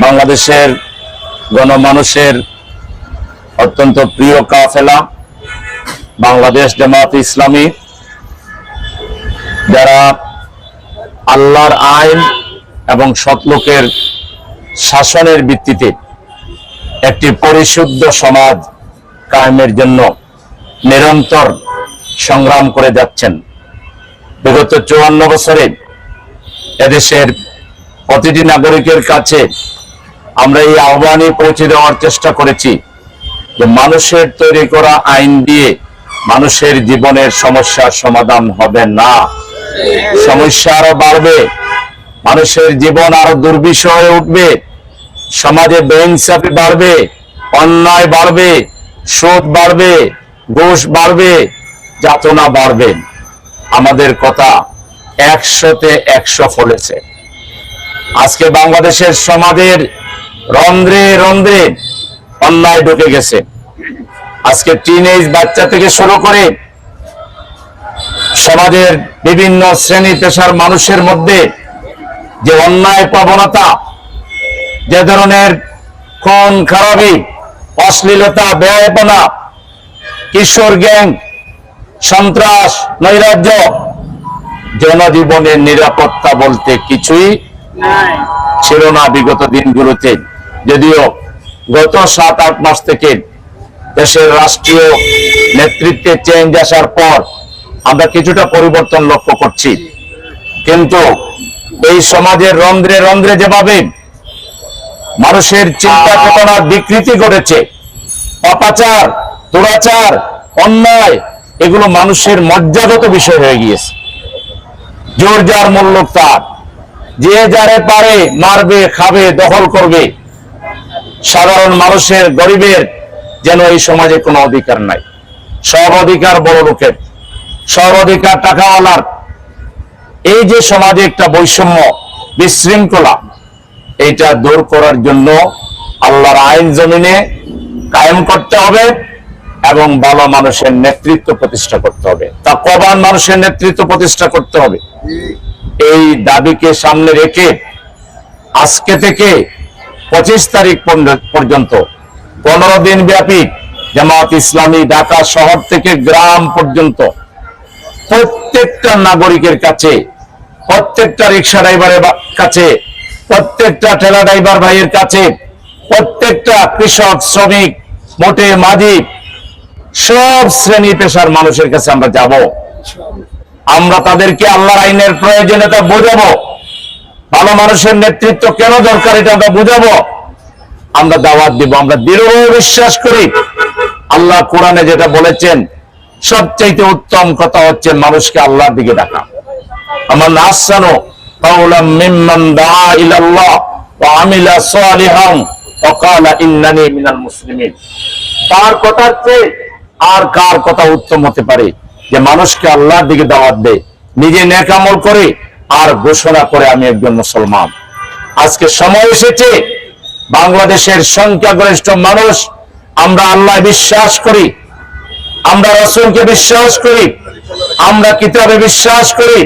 বাংলাদেশের গণমানুষের অত্যন্ত প্রিয় কাফেলা বাংলাদেশ জামাত ইসলামী। যারা আল্লাহর আইন এবং সৎলোকের শাসনের ভিত্তিতে একটি পরিশুদ্ধ সমাজ কায়েমের জন্য নিরন্তর সংগ্রাম করে যাচ্ছেন। বিগত চুয়ান্ন বছরে এদেশের প্রতিটি নাগরিকের কাছে আমরা এই আহ্বানে পৌঁছে দেওয়ার চেষ্টা করেছি যে মানুষের তৈরি করা আইন দিয়ে মানুষের জীবনের সমস্যার সমাধান হবে না। সমস্যা আরও বাড়বে, মানুষের জীবন আরও হয়ে উঠবে। সমাজে বেইনসাফি বাড়বে, অন্যায় বাড়বে, সুদ বাড়বে, ঘুষ বাড়বে, যাতনা বাড়বে। আমাদের কথা একশোতে একশো ফলেছে। আজকে বাংলাদেশের সমাজের রন্ধ্রে রন্ধ্রে অন্যায় ঢুকে গেছে। আজকে টিনেজ বাচ্চা থেকে শুরু করে সমাজের বিভিন্ন শ্রেণি পেশার মানুষের মধ্যে যে অন্যায় প্রবণতা যে ধরনের খুন খারাপি অশ্লীলতা ব্যয়পনা কিশোর গ্যাং সন্ত্রাস নৈরাজ্য জনজীবনের নিরাপত্তা বলতে কিছুই ছিল না বিগত দিনগুলোতে। যদিও গত সাত আট মাস থেকে দেশের রাষ্ট্রীয় নেতৃত্বে চেঞ্জ আসার পর আমরা কিছুটা পরিবর্তন লক্ষ্য করছি। কিন্তু এই সমাজের রন্ধ্রে রন্ধ্রে যেভাবে মানুষের চিন্তা চেতনার বিকৃতি ঘটেছে। অপাচার, দুরাচার, অন্যায়, এগুলো মানুষের মজ্জাগত বিষয় হয়ে গিয়েছে। জোর যার মূল্য তার। যে যারে পারে মারবে, খাবে, দখল করবে। সাধারণ মানুষের, গরিবের যেন এই সমাজে কোনো অধিকার নাই। সব অধিকার বড় লোকের। সব অধিকার টাকাওয়ালার। এই যে সমাজে একটা বৈষম্য বিশৃঙ্খলা এইটা দূর করার জন্য আল্লাহর আইন জমিনে কায়েম করতে হবে এবং ভালো মানুষের নেতৃত্ব প্রতিষ্ঠা করতে হবে। তা কবান মানুষের নেতৃত্ব প্রতিষ্ঠা করতে হবে। এই দাবিকে সামনে রেখে আজকে থেকে পঁচিশ তারিখ পর্য- পর্যন্ত পনেরো দিন ব্যাপী জামাত ইসলামী ঢাকা শহর থেকে গ্রাম পর্যন্ত প্রত্যেকটা নাগরিকের কাছে, প্রত্যেকটা রিক্সা ড্রাইভারের কাছে প্রত্যেকটা ঠেলা ড্রাইভার ভাইয়ের কাছে প্রত্যেকটা কৃষক, শ্রমিক, মোটে মাঝি, সব শ্রেণি পেশার মানুষের কাছে আমরা যাব। আমরা তাদেরকে আল্লাহর আইনের প্রয়োজনীয়তা বোঝাবো। ভালো মানুষের নেতৃত্ব কেন দরকার এটা আমরা বুঝাবো। আমরা দাওয়াত দিব, আমরা দৃঢ়ভাবে বিশ্বাস করি। আল্লাহ কোরআনে যেটা বলেছেন, সবচাইতে উত্তম কথা হচ্ছে মানুষকে আল্লাহর দিকে ডাকা। আমার নাসানো قولا ممن دعا الى الله وعمل صالحا وقال انني من المسلمين তার কথার চেয়ে আর কার কথা উত্তম হতে পারে যে মানুষকে আল্লাহর দিকে দাওয়াত দেয় নিজে নেকামল করে আর ঘোষণা করে আমি একজন মুসলমান আজকে সময় এসেছে বাংলাদেশের সংখ্যাগরিষ্ঠ মানুষ আমরা আল্লাহ বিশ্বাস করি আমরা রসুলকে বিশ্বাস করি আমরা কিতাবে বিশ্বাস করি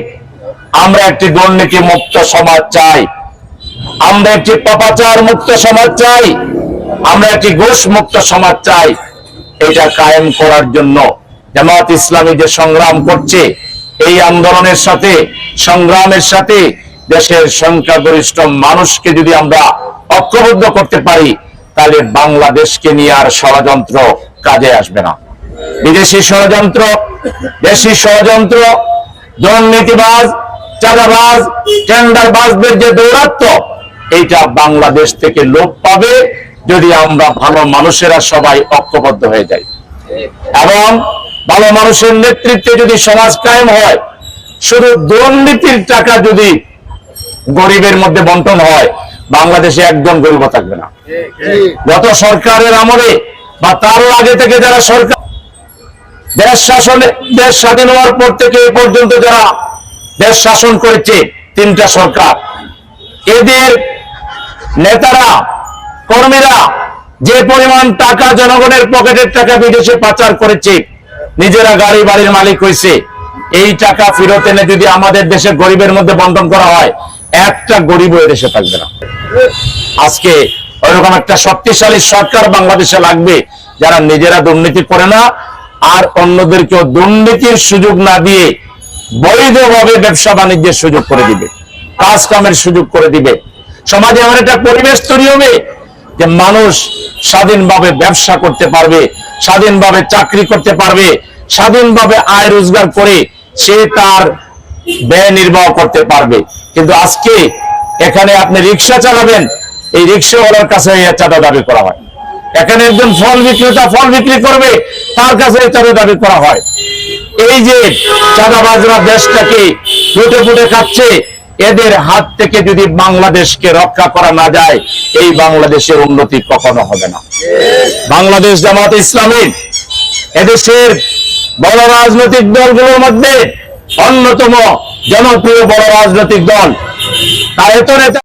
আমরা একটি দুর্নীতি মুক্ত সমাজ চাই। আমরা একটি পাপাচার মুক্ত সমাজ চাই। আমরা একটি ঘুষ মুক্ত সমাজ চাই। এটা কায়েম করার জন্য জামাত ইসলামী যে সংগ্রাম করছে, এই আন্দোলনের সাথে, সংগ্রামের সাথে দেশের সংখ্যাগরিষ্ঠ মানুষকে যদি আমরা ঐক্যবদ্ধ করতে পারি, তাহলে বাংলাদেশকে নিয়ে আর ষড়যন্ত্র কাজে আসবে না। বিদেশি ষড়যন্ত্র, দেশি ষড়যন্ত্র, দুর্নীতিবাজ চাঁদাবাজ, টেন্ডারবাজদের যে দৌরাত্ম এইটা বাংলাদেশ থেকে লোপ পাবে যদি আমরা ভালো মানুষেরা সবাই ঐক্যবদ্ধ হয়ে যাই। এবং ভালো মানুষের নেতৃত্বে যদি সমাজ কায়েম হয়, শুধু দুর্নীতির টাকা যদি গরিবের মধ্যে বন্টন হয়, বাংলাদেশে একজন গরিব থাকবে না। গত সরকারের আমলে বা তারও আগে থেকে যারা সরকার, দেশ শাসনে, দেশ স্বাধীন হওয়ার পর থেকে এ পর্যন্ত যারা দেশ শাসন করেছে তিনটা সরকার। এদের নেতারা, কর্মীরা যে পরিমাণ টাকা জনগণের পকেটের টাকা বিদেশে পাচার করেছে, নিজেরা গাড়ি বাড়ির মালিক হয়েছে। এই টাকা ফেরত এনে যদি আমাদের দেশের গরিবের মধ্যে বন্টন করা হয়, একটা গরিব এ দেশে থাকবে না। আজকে ওইরকম একটা শক্তিশালী সরকার বাংলাদেশে লাগবে, যারা নিজেরা দুর্নীতি করে না, আর অন্যদেরকেও দুর্নীতির সুযোগ না দিয়ে বৈধভাবে ব্যবসা বাণিজ্যের সুযোগ করে দিবে। কাজ সুযোগ করে দিবে। সমাজে এমন একটা পরিবেশ তৈরি হবে যে মানুষ স্বাধীনভাবে ব্যবসা করতে পারবে, স্বাধীনভাবে চাকরি করতে পারবে, স্বাধীনভাবে আয় রোজগার করে সে তার ব্যয় নির্বাহ করতে পারবে। কিন্তু আজকে এখানে আপনি রিক্সা চালাবেন, এই রিক্সাওয়ালার কাছে চাঁদা দাবি করা হয়। এখানে একজন ফল বিক্রেতা ফল বিক্রি করবে, তার কাছে চাঁদা দাবি করা হয়। এই যে চাঁদাবাজরা দেশটাকে ফুটে ফুটে খাচ্ছে? এদের হাত থেকে যদি বাংলাদেশকে রক্ষা করা না যায়, এই বাংলাদেশের উন্নতি কখনো হবে না। বাংলাদেশ জামাত ইসলামী, এদেশের বড় রাজনৈতিক দলগুলোর মধ্যে অন্যতম জনপ্রিয় বড় রাজনৈতিক দল। তার এত নেতা